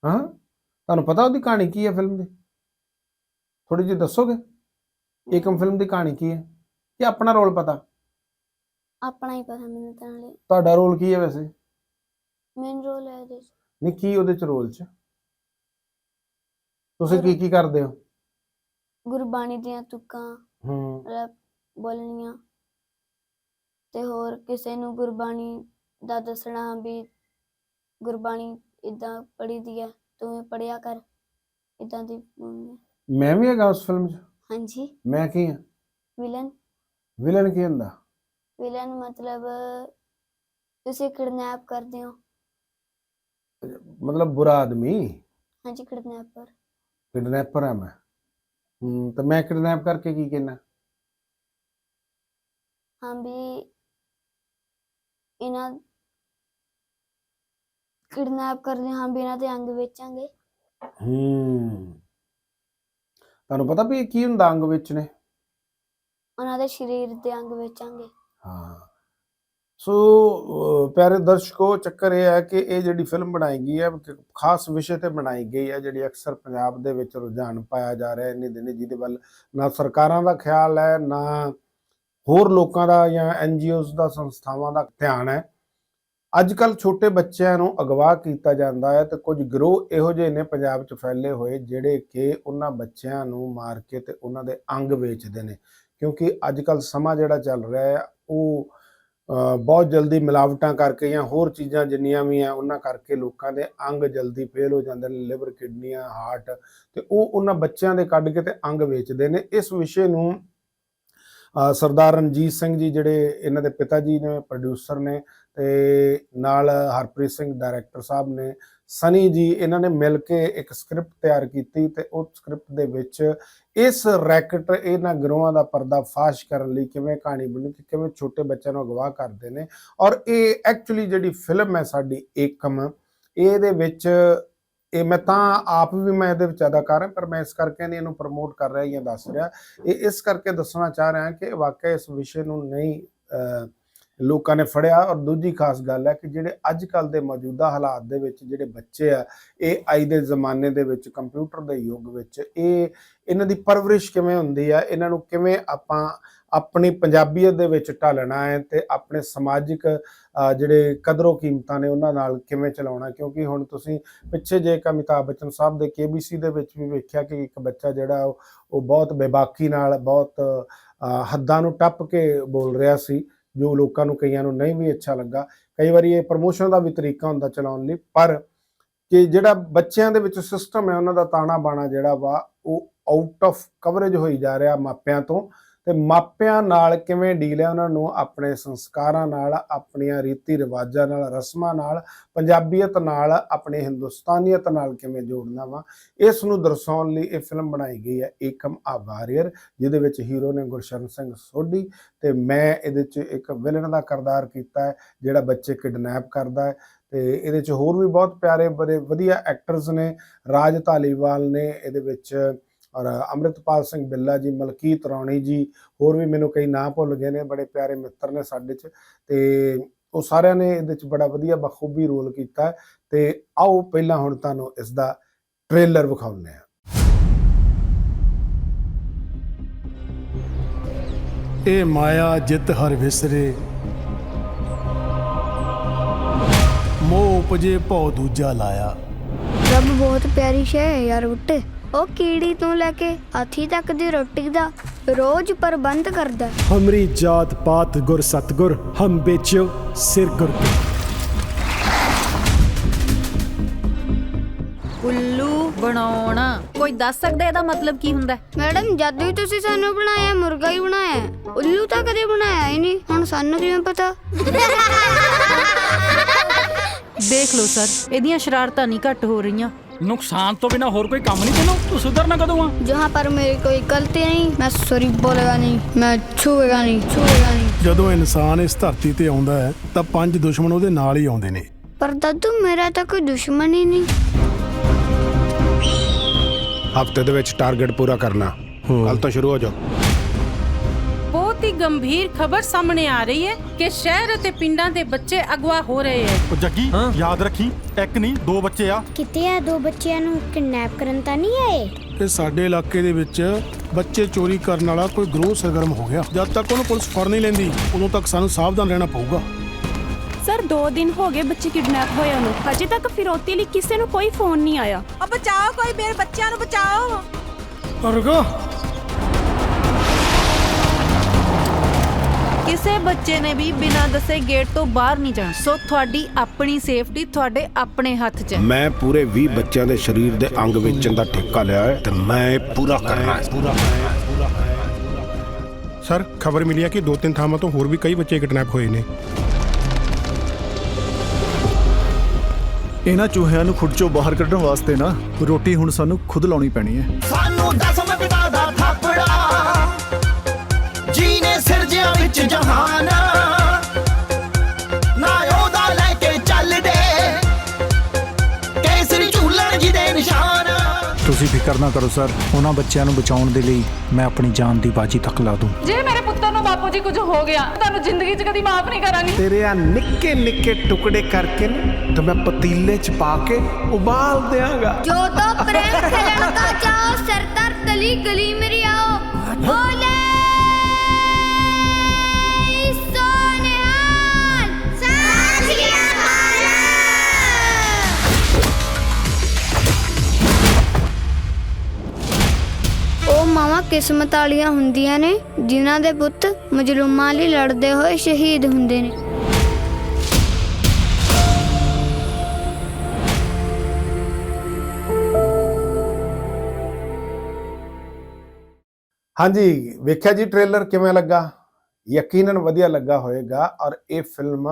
ਹਾਂ? ਤੁਹਾਨੂੰ ਪਤਾ ਉਹਦੀ ਕਹਾਣੀ ਕੀ ਹੈ ਫਿਲਮ ਦੀ? ਥੋੜੀ ਜਿਹੀ ਦੱਸੋਗੇ? ਏਕਮ ਫਿਲਮ ਦੀ ਕਹਾਣੀ ਕੀ ਹੈ? ਕਿ ਆਪਣਾ ਰੋਲ ਪਤਾ? ਆਪਣਾ ਹੀ ਪਤਾ ਮੈਨੂੰ ਤਾਂ ਹਲੇ ਤੁਹਾਡਾ ਰੋਲ ਕੀ ਹੈ ਵੈਸੇ? ਮੇਨ ਰੋਲ ਹੈ ਇਹਦੇ 'ਚ। ਨਹੀਂ ਕੀ ਉਹਦੇ ਚ ਰੋਲ ਚ? ਤੁਸੀਂ ਕੀ ਕੀ ਕਰਦੇ ਹੋ? ਗੁਰਬਾਣੀ ਦੀਆਂ ਤੁਕਾਂ। ਹੂੰ। ਰੈਪ ਬੋਲਣੀਆਂ। ਤੇ ਹੋਰ ਕਿਸੇ ਨੂੰ ਗੁਰਬਾਣੀ ਦਾ ਦੱਸਣਾ ਵੀ ਗੁਰਬਾਣੀ ਇਦਾਂ ਪੜ੍ਹੀ ਦੀ ਹੈ ਤੂੰ ਵੀ ਪੜਿਆ ਕਰ ਇਦਾਂ ਦੀ। ਮੈਂ ਵੀ ਹੈਗਾ ਉਸ ਫਿਲਮ ਚ? ਹਾਂਜੀ। ਮੈਂ ਕੀ ਹਾਂ ਵਿਲਨ ਵਿਲਨ ਕੀ ਹੁੰਦਾ? ਵਿਲਨ ਮਤਲਬ ਤੁਸੀਂ ਕਿਡਨੈਪ ਕਰਦੇ ਹੋ। ਮਤਲਬ ਬੁਰਾ ਆਦਮੀ? ਹਾਂਜੀ ਕਿਡਨੈਪਰ ਕਿਡਨੈਪਰ ਆ ਮੈਂ। ਹੂੰ ਤਾਂ ਮੈਂ ਕਿਡਨੈਪ ਕਰਕੇ ਕੀ ਕਹਿਣਾ ਹਾਂ ਵੀ ਇਹਨਾਂ ਕਿਡਨੈਪ ਕਰਦੇ ਹਾਂ ਵੀ ਇਹਨਾਂ ਦੇ ਅੰਗ ਵੇਚਾਂਗੇ। ਹੂੰ। ਤੁਹਾਨੂੰ ਪਤਾ ਵੀ ਇਹ ਕੀ ਹੁੰਦਾ ਅੰਗ ਵਿੱਚ ਨੇ ਉਹਨਾਂ ਦੇ ਸਰੀਰ ਦੇ ਅੰਗ ਵੇਚਾਂਗੇ। ਹਾਂ। ਸੋ ਪਿਆਰੇ ਦਰਸ਼ਕੋ, ਚੱਕਰ ਇਹ ਹੈ ਕਿ ਇਹ ਜਿਹੜੀ ਫਿਲਮ ਬਣਾਈ ਗਈ ਹੈ, ਕਿ ਖਾਸ ਵਿਸ਼ੇ ਤੇ ਬਣਾਈ ਗਈ ਹੈ, ਜਿਹੜੀ ਅਕਸਰ ਪੰਜਾਬ ਦੇ ਵਿੱਚ ਰੁਝਾਨ ਪਾਇਆ ਜਾ ਰਿਹਾ ਹੈ, ਇੰਨੇ ਦਿਨੇ ਜਿਹਦੇ ਵੱਲ ਨਾ ਸਰਕਾਰਾਂ ਦਾ ਖਿਆਲ ਹੈ, ਨਾ ਹੋਰ ਲੋਕਾਂ ਦਾ ਜਾਂ ਐਨਜੀਓਜ਼ ਦਾ, ਸੰਸਥਾਵਾਂ ਦਾ ਧਿਆਨ ਹੈ। ਅੱਜ ਕੱਲ ਛੋਟੇ ਬੱਚਿਆਂ ਨੂੰ ਅਗਵਾ ਕੀਤਾ ਜਾਂਦਾ ਹੈ ਤੇ ਕੁਝ ਗਰੋਹ ਇਹੋ ਜਿਹੇ ਨੇ ਪੰਜਾਬ 'ਚ ਫੈਲੇ ਹੋਏ, ਜਿਹੜੇ ਕਿ ਉਹਨਾਂ ਬੱਚਿਆਂ ਨੂੰ ਮਾਰ ਕੇ ਤੇ ਉਹਨਾਂ ਦੇ ਅੰਗ ਵੇਚਦੇ ਨੇ। ਕਿਉਂਕਿ ਅੱਜ ਕੱਲ ਸਮਾਂ ਜਿਹੜਾ ਚੱਲ ਰਿਹਾ ਹੈ, ਉਹ ਬਹੁਤ ਜਲਦੀ ਮਿਲਾਵਟਾਂ ਕਰਕੇ ਜਾਂ ਹੋਰ ਚੀਜ਼ਾਂ ਜਿੰਨੀਆਂ ਵੀ ਆ, ਉਹਨਾਂ ਕਰਕੇ ਲੋਕਾਂ ਦੇ ਅੰਗ ਜਲਦੀ ਫੇਲ ਹੋ ਜਾਂਦੇ ਨੇ ਲਿਵਰ ਕਿਡਨੀਆਂ ਹਾਰਟ ਤੇ ਉਹ ਉਹਨਾਂ ਬੱਚਿਆਂ ਦੇ ਕੱਢ ਕੇ ਤੇ ਅੰਗ ਵੇਚਦੇ ਨੇ। ਇਸ ਵਿਸ਼ੇ ਨੂੰ ਸਰਦਾਰ ਰਣਜੀਤ ਸਿੰਘ ਜੀ ਜਿਹੜੇ ਇਹਨਾਂ ਦੇ ਪਿਤਾ ਜੀ ਨੇ ਪ੍ਰੋਡਿਊਸਰ ਨੇ ਤੇ ਨਾਲ ਹਰਪ੍ਰੀਤ ਸਿੰਘ ਡਾਇਰੈਕਟਰ ਸਾਹਿਬ ਨੇ ਸਨੀ ਜੀ ਇਹਨਾਂ ਨੇ ਮਿਲ ਕੇ ਇੱਕ ਸਕ੍ਰਿਪਟ ਤਿਆਰ ਕੀਤੀ ਤੇ ਉਹ ਸਕ੍ਰਿਪਟ ਦੇ ਵਿੱਚ ਇਸ ਰੈਕਟ, ਇਹਨਾਂ ਗਰੋਹਾਂ ਦਾ ਪਰਦਾਫਾਸ਼ ਕਰਨ ਲਈ ਕਿਵੇਂ ਕਹਾਣੀ ਬਣੀ ਕਿ ਕਿਵੇਂ ਛੋਟੇ ਬੱਚਿਆਂ ਨੂੰ ਅਗਵਾ ਕਰਦੇ ਨੇ। ਔਰ ਇਹ ਐਕਚੁਅਲੀ ਜਿਹੜੀ ਫਿਲਮ ਹੈ ਸਾਡੀ, ਏਕਮ, ਇਹਦੇ ਵਿੱਚ ਇਹ ਮੈਂ ਤਾਂ ਆਪ ਵੀ ਮੈਂ ਇਹਦੇ ਵਿੱਚ ਅਦਾਕਾਰ ਹਾਂ, ਪਰ ਮੈਂ ਇਸ ਕਰਕੇ ਨਹੀਂ ਇਹਨੂੰ ਪ੍ਰਮੋਟ ਕਰ ਰਿਹਾ ਜਾਂ ਦੱਸ ਰਿਹਾ। ਇਹ ਇਸ ਕਰਕੇ ਦੱਸਣਾ ਚਾਹ ਰਿਹਾ ਕਿ ਵਾਕਿਆ ਇਸ ਵਿਸ਼ੇ ਨੂੰ ਨਹੀਂ ਲੋਕਾਂ ਨੇ ਫੜਿਆ ਔਰ ਦੂਜੀ ਖਾਸ ਗੱਲ ਹੈ ਕਿ ਜਿਹੜੇ ਅੱਜ ਕੱਲ ਦੇ ਮੌਜੂਦਾ ਹਾਲਾਤ ਦੇ ਵਿੱਚ ਜਿਹੜੇ ਬੱਚੇ ਆ, ਇਹ ਆਈ ਦੇ ਜ਼ਮਾਨੇ ਦੇ ਵਿੱਚ ਕੰਪਿਊਟਰ ਦੇ ਯੁੱਗ ਵਿੱਚ, ਇਹ ਇਹਨਾਂ ਦੀ ਪਰਵਰਿਸ਼ ਕਿਵੇਂ ਹੁੰਦੀ ਆ, ਇਹਨਾਂ ਨੂੰ ਕਿਵੇਂ ਆਪਾਂ ਆਪਣੀ ਪੰਜਾਬੀਅਤ ਦੇ ਵਿੱਚ ਢਾਲਣਾ ਹੈ ਤੇ ਆਪਣੇ ਸਮਾਜਿਕ ਜਿਹੜੇ ਕਦਰੋ ਕੀਮਤਾਂ ਨੇ ਉਹਨਾਂ ਨਾਲ ਕਿਵੇਂ ਚਲਾਉਣਾ ਕਿਉਂਕਿ ਹੁਣ ਤੁਸੀਂ ਪਿੱਛੇ ਜੇ ਇੱਕ ਅਮਿਤਾਭ ਬੱਚਨ ਸਾਹਿਬ ਦੇ ਕੇਬੀਸੀ ਦੇ ਵਿੱਚ ਵੀ ਵੇਖਿਆ ਕਿ ਇੱਕ ਬੱਚਾ ਜਿਹੜਾ ਉਹ ਬਹੁਤ ਬੇਬਾਕੀ ਨਾਲ ਬਹੁਤ ਹੱਦਾਂ ਨੂੰ ਟੱਪ ਕੇ ਬੋਲ ਰਿਹਾ ਸੀ। ਜੋ ਲੋਕਾਂ ਨੂੰ ਕਈਆਂ ਨੂੰ ਨਹੀਂ ਵੀ ਅੱਛਾ ਲੱਗਾ। ਕਈ ਵਾਰੀ ਇਹ ਪ੍ਰਮੋਸ਼ਨ ਦਾ ਵੀ ਤਰੀਕਾ ਹੁੰਦਾ ਚਲਾਉਣ ਲਈ, ਪਰ ਕਿ ਜਿਹੜਾ ਬੱਚਿਆਂ ਦੇ ਵਿੱਚ ਸਿਸਟਮ ਹੈ, ਉਹਨਾਂ ਦਾ ਤਾਣਾ ਬਾਣਾ ਜਿਹੜਾ ਵਾ, ਉਹ ਆਊਟ ਆਫ ਕਵਰੇਜ ਹੋਈ ਜਾ ਰਿਹਾ ਮਾਪਿਆਂ ਤੋਂ। ਤੇ ਮਾਪਿਆਂ ਨਾਲ ਕਿਵੇਂ ਡੀਲ ਹੈ ਉਹਨਾਂ ਨੂੰ, ਆਪਣੇ ਸੰਸਕਾਰਾਂ ਨਾਲ, ਆਪਣੀਆਂ ਰੀਤੀ ਰਿਵਾਜਾਂ ਨਾਲ, ਰਸਮਾਂ ਨਾਲ, ਪੰਜਾਬੀਅਤ ਨਾਲ, ਆਪਣੇ ਹਿੰਦੁਸਤਾਨੀਅਤ ਨਾਲ ਕਿਵੇਂ ਜੋੜਨਾ ਵਾ, ਇਸ ਨੂੰ ਦਰਸਾਉਣ ਲਈ ਇਹ ਫਿਲਮ ਬਣਾਈ ਗਈ ਹੈ, ਏਕਮ ਆ ਵਾਰੀਅਰ, ਜਿਹਦੇ ਵਿੱਚ ਹੀਰੋ ਨੇ ਗੁਰਸ਼ਰਨ ਸਿੰਘ ਸੋਢੀ ਤੇ ਮੈਂ ਇਹਦੇ 'ਚ ਇੱਕ ਵਿਲਨ ਦਾ ਕਿਰਦਾਰ ਕੀਤਾ ਹੈ, ਜਿਹੜਾ ਬੱਚੇ ਕਿਡਨੈਪ ਕਰਦਾ ਹੈ ਤੇ ਇਹਦੇ 'ਚ ਹੋਰ ਵੀ ਬਹੁਤ ਪਿਆਰੇ, ਬੜੇ ਵਧੀਆ ਐਕਟਰਸ ਨੇ, ਰਾਜ ਧਾਲੀਵਾਲ ਨੇ, ਇਹਦੇ ਵਿੱਚ ਔਰ ਅੰਮ੍ਰਿਤਪਾਲ ਸਿੰਘ ਬਿੱਲਾ ਜੀ ਮਲਕੀਤ ਰੌਣੀ ਜੀ ਹੋਰ ਵੀ ਮੈਨੂੰ ਕਈ ਨਾਂ ਭੁੱਲ ਗਏ ਨੇ ਬੜੇ ਪਿਆਰੇ ਮਿੱਤਰ ਨੇ ਸਾਡੇ 'ਚ। ਤੇ ਉਹ ਸਾਰਿਆਂ ਨੇ ਇਹਦੇ 'ਚ ਬੜਾ ਵਧੀਆ ਬਖੂਬੀ ਰੋਲ ਕੀਤਾ ਤੇ ਆਓ ਪਹਿਲਾਂ ਹੁਣ ਤੁਹਾਨੂੰ ਇਸ ਦਾ ਟ੍ਰੇਲਰ ਵਿਖਾਉਂਦੇ ਹਾਂ। ਇਹ ਮਾਇਆ ਜਿੱਤ ਹਰ ਵਿਸਰੇ। ਮੋਹ ਉਪਜੇ ਭਉ ਦੂਜਾ ਲਾਇਆ। ਰੱਬ ਬਹੁਤ ਪਿਆਰੀ ਸ਼ੈ ਹੈ ਯਾਰ ਬੁੱਟੇ ਉਹ ਕੀੜੀ ਤੋਂ ਲੈ ਕੇ ਹਾਥੀ ਤੱਕ ਦੀ ਰੋਟੀ ਦਾ ਰੋਜ਼ ਪ੍ਰਬੰਧ ਕਰਦਾ ਹਮਰੀ ਜਾਤ ਪਾਤ ਗੁਰ ਸਤਗੁਰ ਹਮ ਬੇਚਿਓ ਸਿਰ ਗੁਰ ਕੋਈ ਦੱਸ ਸਕਦਾ ਇਹਦਾ ਮਤਲਬ ਕੀ ਹੁੰਦਾ? ਮੈਡਮ ਜਦ ਵੀ ਤੁਸੀਂ ਸਾਨੂੰ ਬਣਾਇਆ ਮੁਰਗਾ ਹੀ ਬਣਾਇਆ ਉੱਲੂ ਤਾਂ ਕਦੇ ਬਣਾਇਆ ਹੁਣ ਸਾਨੂੰ ਕਿਵੇਂ ਪਤਾ? ਦੇਖ ਲੋ ਸਰ ਇਹਦੀਆਂ ਸ਼ਰਾਰਤਾਂ ਨਹੀਂ ਘੱਟ ਹੋ ਰਹੀਆਂ। नुकसान तो बिना और कोई काम नहीं तेनों तू सुधरना कदों आ जहाँ पर मेरी कोई गलती नहीं मैं सॉरी बोलेगा नहीं मैं छूएगा नहीं छूएगा नहीं ਜਦੋਂ ਇਨਸਾਨ ਇਸ ਧਰਤੀ ਤੇ ਆਉਂਦਾ ਹੈ ਤਾਂ ਪੰਜ ਦੁਸ਼ਮਣ ਉਹਦੇ ਨਾਲ ਹੀ ਆਉਂਦੇ ਨੇ पर दादू मेरा तो कोई दुश्मन ही नहीं ਹਫਤੇ ਦੇ ਵਿੱਚ ਟਾਰਗੇਟ ਪੂਰਾ ਕਰਨਾ ਕੱਲ ਤੋਂ ਸ਼ੁਰੂ ਹੋ ਜਾਓ ਬਹੁਤ ਹੀ ਗੰਭੀਰ ਖਬਰ ਸਾਹਮਣੇ ਆ ਰਹੀ ਹੈ ਕਿ ਸ਼ਹਿਰ ਅਤੇ ਪਿੰਡਾਂ ਦੇ ਬੱਚੇ ਅਗਵਾ ਹੋ ਰਹੇ ਹੈ। ਉਹ ਜੱਗੀ ਯਾਦ ਰੱਖੀ ਇੱਕ ਨਹੀਂ ਦੋ ਬੱਚੇ ਆ। ਕਿਤੇ ਆ ਦੋ ਬੱਚਿਆਂ ਨੂੰ ਕਿਡਨੈਪ ਕਰਨ ਤਾਂ ਨਹੀਂ ਆਏ? ਕਿ ਸਾਡੇ ਇਲਾਕੇ ਦੇ ਵਿੱਚ ਬੱਚੇ ਚੋਰੀ ਕਰਨ ਵਾਲਾ ਕੋਈ ਗਰੋਹ ਸਰਗਰਮ ਹੋ ਗਿਆ। ਜਦ ਤੱਕ ਉਹਨੂੰ ਪੁਲਿਸ ਫੜ ਨਹੀਂ ਲੈਂਦੀ ਉਦੋਂ ਤੱਕ ਸਾਨੂੰ ਸਾਵਧਾਨ ਰਹਿਣਾ ਪਊਗਾ। ਸਰ 2 ਦਿਨ ਹੋ ਗਏ ਬੱਚੇ ਕਿਡਨੈਪ ਹੋਇਆ ਨੂੰ ਹਜੇ ਤੱਕ ਫਿਰੌਤੀ ਲਈ ਕਿਸੇ ਨੂੰ ਕੋਈ ਫੋਨ ਨਹੀਂ ਆਇਆ। ਆ ਬਚਾਓ ਕੋਈ ਮੇਰੇ ਬੱਚਿਆਂ ਨੂੰ ਬਚਾਓ। ਰੁਕੋ ਕਿਸੇ ਬੱਚੇ ਨੇ ਵੀ ਬਿਨਾਂ ਦੱਸੇ ਗੇਟ ਤੋਂ ਬਾਹਰ ਨਹੀਂ ਜਾਣਾ। ਸੋ ਤੁਹਾਡੀ ਆਪਣੀ ਸੇਫਟੀ ਤੁਹਾਡੇ ਆਪਣੇ ਹੱਥ 'ਚ ਹੈ। ਮੈਂ ਪੂਰੇ 20 ਬੱਚਿਆਂ ਦੇ ਸਰੀਰ ਦੇ ਅੰਗ ਵੇਚਣ ਦਾ ਠੇਕਾ ਲਿਆ ਹੈ ਤੇ ਮੈਂ ਇਹ ਪੂਰਾ ਕਰਨਾ ਹੈ ਪੂਰਾ ਸਰ ਖਬਰ ਮਿਲੀ ਹੈ ਕਿ ਦੋ ਤਿੰਨ ਥਾਵਾਂ ਤੋਂ ਹੋਰ ਵੀ ਕਈ ਬੱਚੇ ਕਿਡਨੈਪ ਹੋਏ ਨੇ। ਇਹਨਾਂ ਚੂਹਿਆਂ ਨੂੰ ਖੁੱਡ ਚੋਂ ਬਾਹਰ ਕੱਢਣ ਵਾਸਤੇ ਨਾ ਰੋਟੀ ਹੁਣ ਸਾਨੂੰ ਖੁਦ ਲਾਉਣੀ ਪੈਣੀ ਹੈ। ਸਾਨੂੰ ਦਸਮ ਫਿਕਰ ਕਰੋ ਸਰ। ਉਹਨਾਂ ਬੱਚਿਆਂ ਨੂੰ ਬਚਾਉਣ ਦੇ ਲਈ ਮੈਂ ਆਪਣੀ ਜਾਨ ਦੀ ਬਾਜੀ ਤੱਕ ਲਾ ਦੂੰ। ਜੇ ਮੇਰੇ ਪੁੱਤਰ ਨੂੰ ਬਾਪੂ ਜੀ ਕੁਝ ਹੋ ਗਿਆ ਤੁਹਾਨੂੰ ਜ਼ਿੰਦਗੀ 'ਚ ਕਦੀ ਮਾਫ ਨਹੀਂ ਕਰਾਂਗੀ। ਤੇਰੇ ਆ ਨਿੱਕੇ ਨਿੱਕੇ ਟੁਕੜੇ ਕਰਕੇ ਨਾ ਤੇ ਮੈਂ ਪਤੀਲੇ 'ਚ ਪਾ ਕੇ ਉਬਾਲ ਦਿਆਂਗਾ। ਜੋ ਤੋ ਪ੍ਰੇਮ ਕਰਨਾ ਚਾਹੋ ਸਰਦਾਰ ਤਲੀ ਗਲੀ ਮੇਰੀ ਮਾਵਾਂ ਕਿਸਮਤ ਵਾਲੀਆਂ ਹੁੰਦੀਆਂ ਨੇ ਜਿਨ੍ਹਾਂ ਦੇ ਪੁੱਤ ਮਜਲੂਮਾਂ ਲਈ ਲੜਦੇ ਹੋਏ ਸ਼ਹੀਦ ਹੁੰਦੇ ਨੇ। ਹਾਂਜੀ ਵੇਖਿਆ ਜੀ ਟ੍ਰੇਲਰ ਕਿਵੇਂ ਲੱਗਾ? ਯਕੀਨਨ ਵਧੀਆ ਲੱਗਾ ਹੋਵੇਗਾ ਔਰ ਇਹ ਫਿਲਮ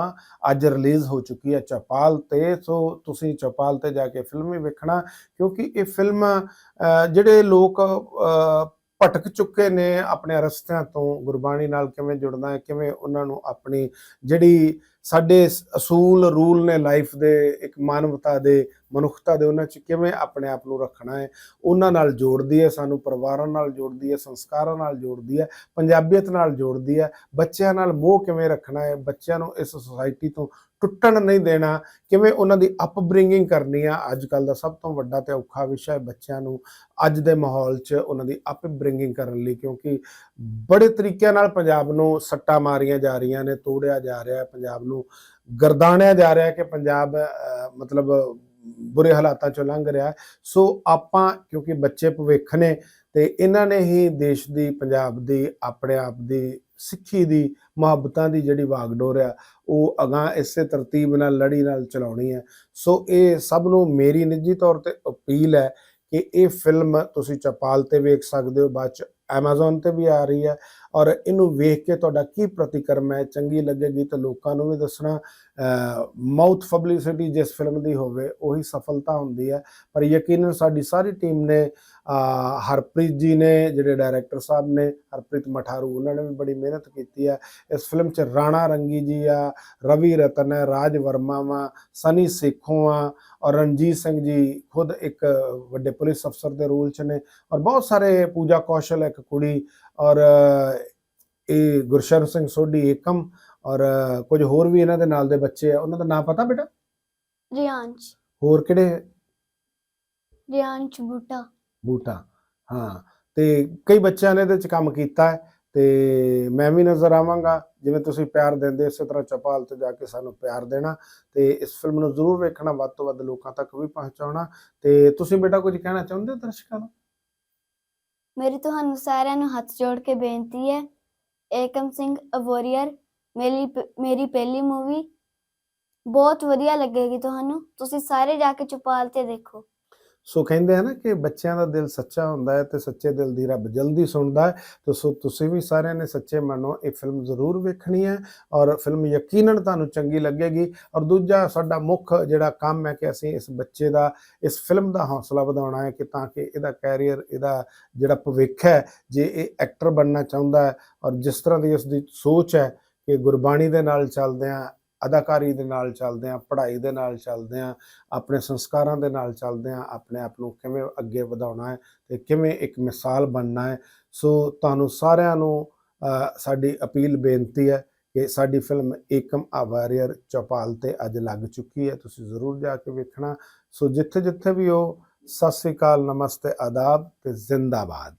ਅੱਜ ਰਿਲੀਜ਼ ਹੋ ਚੁੱਕੀ ਹੈ ਚਪਾਲ ਤੇ। ਸੋ ਤੁਸੀਂ ਚਪਾਲ ਤੇ ਜਾ ਕੇ ਫਿਲਮ ਵੀ ਵੇਖਣਾ ਕਿਉਂਕਿ ਇਹ ਫਿਲਮ ਅਹ, ਜਿਹੜੇ ਲੋਕ ਅਹ, ਭਟਕ ਚੁੱਕੇ ਨੇ ਆਪਣੇ ਰਸਤਿਆਂ ਤੋਂ। ਗੁਰਬਾਣੀ ਨਾਲ ਕਿਵੇਂ ਜੁੜਨਾ ਹੈ, ਕਿਵੇਂ ਉਹਨਾਂ ਨੂੰ ਆਪਣੀ ਜਿਹੜੀ ਸਾਡੇ ਅਸੂਲ, ਰੂਲ ਨੇ ਲਾਈਫ ਦੇ, ਇੱਕ ਮਾਨਵਤਾ ਦੇ, ਮਨੁੱਖਤਾ ਦੇ, ਉਹਨਾਂ 'ਚ ਕਿਵੇਂ ਆਪਣੇ ਆਪ ਨੂੰ ਰੱਖਣਾ ਹੈ, ਉਹਨਾਂ ਨਾਲ ਜੋੜਦੀ ਹੈ, ਸਾਨੂੰ ਪਰਿਵਾਰਾਂ ਨਾਲ ਜੋੜਦੀ ਹੈ, ਸੰਸਕਾਰਾਂ ਨਾਲ ਜੋੜਦੀ ਹੈ, ਪੰਜਾਬੀਅਤ ਨਾਲ ਜੋੜਦੀ ਹੈ, ਬੱਚਿਆਂ ਨਾਲ ਮੋਹ ਕਿਵੇਂ ਰੱਖਣਾ ਹੈ, ਬੱਚਿਆਂ ਨੂੰ ਇਸ ਸੁਸਾਇਟੀ ਤੋਂ ਟੁੱਟਣ ਨਹੀਂ ਦੇਣਾ ਕਿਵੇਂ ਉਹਨਾਂ ਦੀ ਅਪਬ੍ਰਿੰਗਿੰਗ ਕਰਨੀ ਆ ਅੱਜ ਕੱਲ ਦਾ ਸਭ ਤੋਂ ਵੱਡਾ ਤੇ ਔਖਾ ਵਿਸ਼ਾ ਹੈ ਬੱਚਿਆਂ ਨੂੰ ਅੱਜ ਦੇ ਮਾਹੌਲ 'ਚ ਉਹਨਾਂ ਦੀ ਅਪਬ੍ਰਿੰਗਿੰਗ ਕਰਨ ਲਈ ਕਿਉਂਕਿ ਬੜੇ ਤਰੀਕਿਆਂ ਨਾਲ ਪੰਜਾਬ ਨੂੰ ਸੱਟਾਂ ਮਾਰੀਆਂ ਜਾ ਰਹੀਆਂ ਨੇ ਤੋੜਿਆ ਜਾ ਰਿਹਾ ਹੈ ਪੰਜਾਬ ਨੂੰ ਗਰਦਾਣਿਆ ਜਾ ਰਿਹਾ ਹੈ ਕਿ ਪੰਜਾਬ ਅਹ, ਮਤਲਬ ਬੁਰੇ ਹਾਲਾਤਾਂ ਚੋਂ ਲੰਘ ਰਿਹਾ ਸੋ ਆਪਾਂ ਕਿਉਂਕਿ ਬੱਚੇ ਭਵਿੱਖ ਨੇ ਤੇ ਇਹਨਾਂ ਨੇ ਹੀ ਦੇਸ਼ ਦੀ ਪੰਜਾਬ ਦੀ ਆਪਣੇ ਆਪ ਦੀ ਸਿੱਖੀ ਦੀ ਮੁਹੱਬਤਾਂ ਦੀ ਜਿਹੜੀ ਵਾਗਡੋਰ ਆ ਉਹ ਅਗਾਂ ਇਸੇ ਤਰਤੀਬ ਨਾਲ, ਲੜੀ ਨਾਲ ਚਲਾਉਣੀ ਹੈ। ਸੋ ਇਹ ਸਭ ਨੂੰ ਮੇਰੀ ਨਿੱਜੀ ਤੌਰ ਤੇ ਅਪੀਲ ਹੈ ਕਿ ਇਹ ਫਿਲਮ ਤੁਸੀਂ ਚਪਾਲ ਤੇ ਵੇਖ ਸਕਦੇ ਹੋ, ਬਾਅਦ ਚ Amazon ਤੇ ਵੀ ਆ ਰਹੀ ਹੈ। ਔਰ ਇਹਨੂੰ ਵੇਖ ਕੇ ਤੁਹਾਡਾ ਕੀ ਪ੍ਰਤੀਕਰਮ ਹੈ? ਚੰਗੀ ਲੱਗੇਗੀ ਤਾਂ ਲੋਕਾਂ ਨੂੰ ਵੀ ਦੱਸਣਾ। ਮਾਊਥ ਪਬਲਿਸਿਟੀ ਜਿਸ ਫਿਲਮ ਦੀ ਹੋਵੇ, ਉਹੀ ਸਫਲਤਾ ਹੁੰਦੀ ਹੈ। ਪਰ ਯਕੀਨਨ ਸਾਡੀ ਸਾਰੀ ਟੀਮ ਨੇ ਹਰਪ੍ਰੀਤ ਜੀ ਨੇ, ਜਿਹੜੇ ਡਾਇਰੈਕਟਰ ਸਾਹਿਬ ਨੇ, ਹਰਪ੍ਰੀਤ ਮਠਾਰੂ, ਉਹਨਾਂ ਨੇ ਵੀ ਬੜੀ ਮਿਹਨਤ ਕੀਤੀ ਹੈ। ਇਸ ਫਿਲਮ 'ਚ ਰਾਣਾ ਰੰਗੀ ਜੀ ਆ, ਰਵੀ ਰਤਨ ਹੈ, ਰਾਜ ਵਰਮਾ ਵਾ, ਸਨੀ ਸੇਖੋਂ ਆ ਔਰ ਰਣਜੀਤ ਸਿੰਘ ਜੀ ਖੁਦ ਇੱਕ ਵੱਡੇ ਪੁਲਿਸ ਅਫਸਰ ਦੇ ਰੋਲ 'ਚ ਨੇ। ਔਰ ਬਹੁਤ ਸਾਰੇ ਪੂਜਾ ਕੌਸ਼ਲ ਇੱਕ ਕੁੜੀ ਔਰ ਇਹ ਗੁਰਸ਼ਰਨ ਸਿੰਘ ਸੋਢੀ ਏਕਮ ਔਰ ਕੁਝ ਹੋਰ ਵੀ ਇਹਨਾਂ ਦੇ ਨਾਲ ਦੇ ਬੱਚੇ ਆ ਉਹਨਾਂ ਦਾ ਨਾਮ ਪਤਾ ਬੇਟਾ? ਰਿਆਂਸ਼ ਹੋਰ ਕਿਹੜੇ? ਰਿਆਂਸ਼ ਬੂਟਾ। ਬੂਟਾ ਹਾਂ। ਤੇ ਕਈ ਬੱਚਿਆਂ ਨੇ ਇਹਦੇ 'ਚ ਕੰਮ ਕੀਤਾ ਹੈ ਤੇ ਮੈਂ ਵੀ ਨਜ਼ਰ ਆਵਾਂਗਾ ਜਿਵੇਂ ਤੁਸੀਂ ਪਿਆਰ ਦਿੰਦੇ ਇਸੇ ਤਰ੍ਹਾਂ ਚਪਾਲ ਤੇ ਜਾ ਕੇ ਸਾਨੂੰ ਪਿਆਰ ਦੇਣਾ ਤੇ ਇਸ ਫਿਲਮ ਨੂੰ ਜ਼ਰੂਰ ਵੇਖਣਾ ਵੱਧ ਤੋਂ ਵੱਧ ਲੋਕਾਂ ਤੱਕ ਵੀ ਪਹੁੰਚਾਉਣਾ। ਤੇ ਤੁਸੀਂ ਬੇਟਾ ਕੁਝ ਕਹਿਣਾ ਚਾਹੁੰਦੇ ਹੋ ਦਰਸ਼ਕਾਂ ਨੂੰ? ਮੇਰੀ ਤੁਹਾਨੂੰ ਸਾਰਿਆਂ ਨੂੰ ਹੱਥ ਜੋੜ ਕੇ ਬੇਨਤੀ ਹੈ, ਏਕਮ ਸਿੰਘ ਅਵੋਰੀਅਰ, ਮੇਰੀ ਪ- ਮੇਰੀ ਪਹਿਲੀ ਮੂਵੀ ਬਹੁਤ ਵਧੀਆ ਲੱਗੇਗੀ ਤੁਹਾਨੂੰ, ਤੁਸੀਂ ਸਾਰੇ ਜਾ ਕੇ ਚੁਪਾਲ ਤੇ ਦੇਖੋ। ਸੋ ਕਹਿੰਦੇ ਆ ਨਾ ਕਿ ਬੱਚਿਆਂ ਦਾ ਦਿਲ ਸੱਚਾ ਹੁੰਦਾ ਹੈ ਤੇ ਸੱਚੇ ਦਿਲ ਦੀ ਰੱਬ ਜਲਦੀ ਸੁਣਦਾ ਹੈ। ਤੇ ਸੋ ਤੁਸੀਂ ਵੀ ਸਾਰਿਆਂ ਨੇ ਸੱਚੇ ਮਨੋਂ ਇਹ ਫਿਲਮ ਜ਼ਰੂਰ ਵੇਖਣੀ ਹੈ ਔਰ ਫਿਲਮ ਯਕੀਨਨ ਤੁਹਾਨੂੰ ਚੰਗੀ ਲੱਗੇਗੀ। ਔਰ ਦੂਜਾ ਸਾਡਾ ਮੁੱਖ ਜਿਹੜਾ ਕੰਮ ਹੈ ਕਿ ਅਸੀਂ ਇਸ ਬੱਚੇ ਦਾ, ਇਸ ਫਿਲਮ ਦਾ ਹੌਸਲਾ ਵਧਾਉਣਾ ਹੈ ਕਿ ਤਾਂ ਕਿ ਇਹਦਾ ਕੈਰੀਅਰ, ਇਹਦਾ ਜਿਹੜਾ ਭਵਿੱਖ ਹੈ, ਜੇ ਇਹ ਐਕਟਰ ਬਣਨਾ ਚਾਹੁੰਦਾ ਹੈ ਔਰ ਜਿਸ ਤਰ੍ਹਾਂ ਦੀ ਉਸ ਦੀ ਸੋਚ ਹੈ ਕਿ ਗੁਰਬਾਣੀ ਦੇ ਨਾਲ ਚੱਲਦੇ ਆ ਅਦਾਕਾਰੀ ਦੇ ਨਾਲ ਚੱਲਦੇ ਆ ਪੜ੍ਹਾਈ ਦੇ ਨਾਲ ਚੱਲਦੇ ਆ ਆਪਣੇ ਸੰਸਕਾਰਾਂ ਦੇ ਨਾਲ ਚੱਲਦੇ ਆ ਆਪਣੇ ਆਪ ਨੂੰ ਕਿਵੇਂ ਅੱਗੇ ਵਧਾਉਣਾ ਹੈ ਤੇ ਕਿਵੇਂ ਇੱਕ ਮਿਸਾਲ ਬਣਨਾ ਹੈ। ਸੋ ਤੁਹਾਨੂੰ ਸਾਰਿਆਂ ਨੂੰ ਸਾਡੀ ਅਪੀਲ ਬੇਨਤੀ ਹੈ ਕਿ ਸਾਡੀ ਫਿਲਮ ਏਕਮ ਆ ਵਾਰੀਅਰ ਚੌਪਾਲ ਤੇ ਅੱਜ ਲੱਗ ਚੁੱਕੀ ਹੈ, ਤੁਸੀਂ ਜ਼ਰੂਰ ਜਾ ਕੇ ਵੇਖਣਾ। ਸੋ ਜਿੱਥੇ ਜਿੱਥੇ ਵੀ ਹੋ, ਸਤਿ ਸ੍ਰੀ ਅਕਾਲ, ਨਮਸਤੇ, ਆਦਾਬ ਤੇ ਜ਼ਿੰਦਾਬਾਦ।